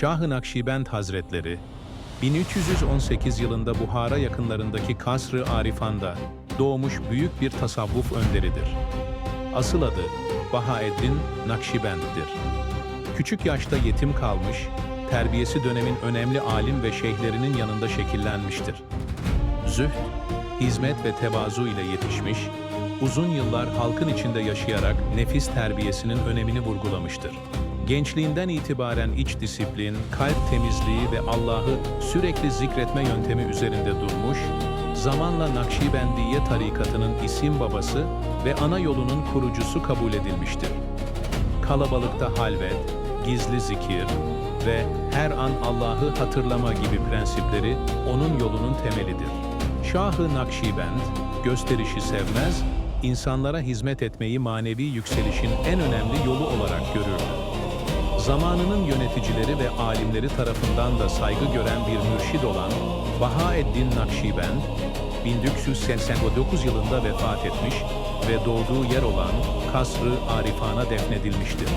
Şah-ı Nakşibend Hazretleri, 1318 yılında Buhara yakınlarındaki Kasr-ı Arifan'da doğmuş büyük bir tasavvuf önderidir. Asıl adı Bahaeddin Nakşibend'dir. Küçük yaşta yetim kalmış, terbiyesi dönemin önemli alim ve şeyhlerinin yanında şekillenmiştir. Zühd, hizmet ve tevazu ile yetişmiş, uzun yıllar halkın içinde yaşayarak nefis terbiyesinin önemini vurgulamıştır. Gençliğinden itibaren iç disiplin, kalp temizliği ve Allah'ı sürekli zikretme yöntemi üzerinde durmuş, zamanla Nakşibendiye tarikatının isim babası ve ana yolunun kurucusu kabul edilmiştir. Kalabalıkta halvet, gizli zikir ve her an Allah'ı hatırlama gibi prensipleri onun yolunun temelidir. Şah-ı Nakşibend, gösterişi sevmez, insanlara hizmet etmeyi manevi yükselişin en önemli yolu olarak görürdü. Zamanının yöneticileri ve alimleri tarafından da saygı gören bir mürşid olan Bahaeddin Nakşibend, 1489 yılında vefat etmiş ve doğduğu yer olan Kasr-ı Arifan'a defnedilmiştir.